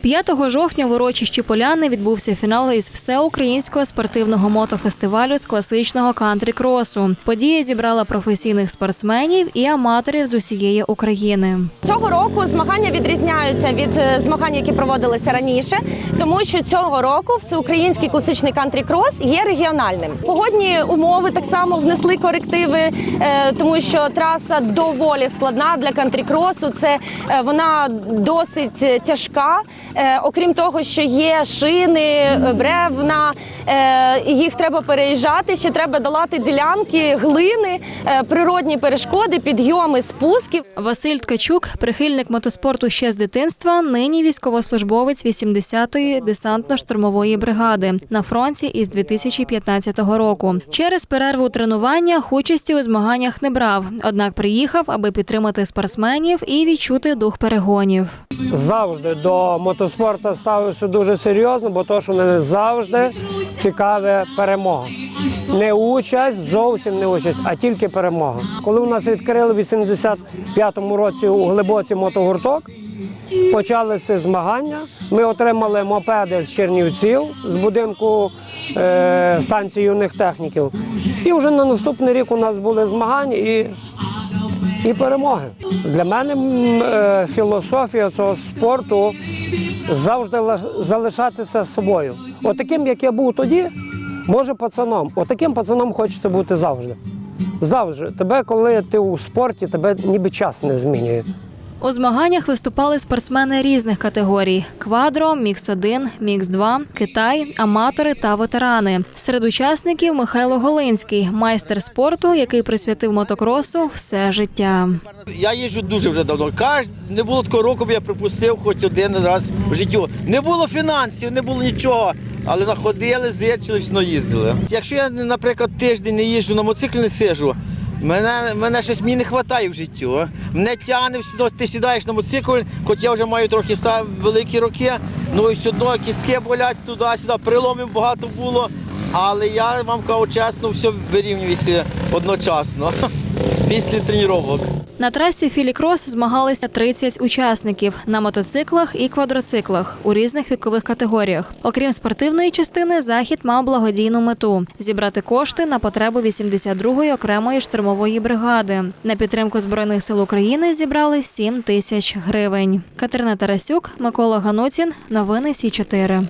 5 жовтня в урочищі Поляни відбувся фінал із всеукраїнського спортивного мотофестивалю з класичного кантрі-кросу. Подія зібрала професійних спортсменів і аматорів з усієї України. Цього року змагання відрізняються від е, змагань, які проводилися раніше, тому що цього року всеукраїнський класичний кантрі-крос є регіональним. Погодні умови так само внесли корективи, е, тому що траса доволі складна для кантрі-кросу. Це е, вона досить тяжка. Е, Окрім того, що є шини, бревна, е, їх треба переїжджати. Ще треба долати ділянки, глини, е, природні перешкоди, підйоми, спуски. Василь Ткачук, прихильник мотоспорту ще з дитинства, нині військовослужбовець 80-ї десантно-штурмової бригади на фронті із 2015 року. Через перерву у тренуваннях участі у змаганнях не брав, однак приїхав, аби підтримати спортсменів і відчути дух перегонів. завжди до мотоспорту ставився дуже серйозно, бо то, що мене завжди цікаве перемога. Не участь, зовсім не участь, а тільки перемога. Коли у нас відкрили в 85-му році у глибоці мотогурток, почалися змагання. Ми отримали мопеди з Чернівців з будинку е, станції юних техніків. І вже на наступний рік у нас були змагання і і перемоги. Для мене е, філософія цього спорту завжди залишатися собою. Отаким, як я був тоді, може пацаном. Отаким пацаном хочеться бути завжди. Завжди. Тебе, коли ти у спорті, тебе ніби час не змінює. У змаганнях виступали спортсмени різних категорій: квадро, мікс 1 мікс 2 Китай, аматори та ветерани. Серед учасників Михайло Голинський, майстер спорту, який присвятив мотокросу все життя. Я їжджу дуже вже давно. Каж... Не було такого року, б я припустив хоч один раз в життю. Не було фінансів, не було нічого. Але находили, зичили, все їздили. Якщо я, наприклад, тиждень не їжджу на моциклі, не сижу, мене, мене щось мені не вистачає в життю. Мене тягне, ти сідаєш на моцикл, хоч я вже маю трохи великі роки, ну і все одно кістки болять туди-сюди, приломів багато було. Але я вам кажу чесно, все вирівнюється одночасно після тренувань. На трасі Філікрос змагалися 30 учасників на мотоциклах і квадроциклах у різних вікових категоріях. Окрім спортивної частини, захід мав благодійну мету зібрати кошти на потреби 82-ї окремої штурмової бригади. На підтримку збройних сил України зібрали 7 тисяч гривень. Катерина Тарасюк, Микола Ганутін. Новини Сі 4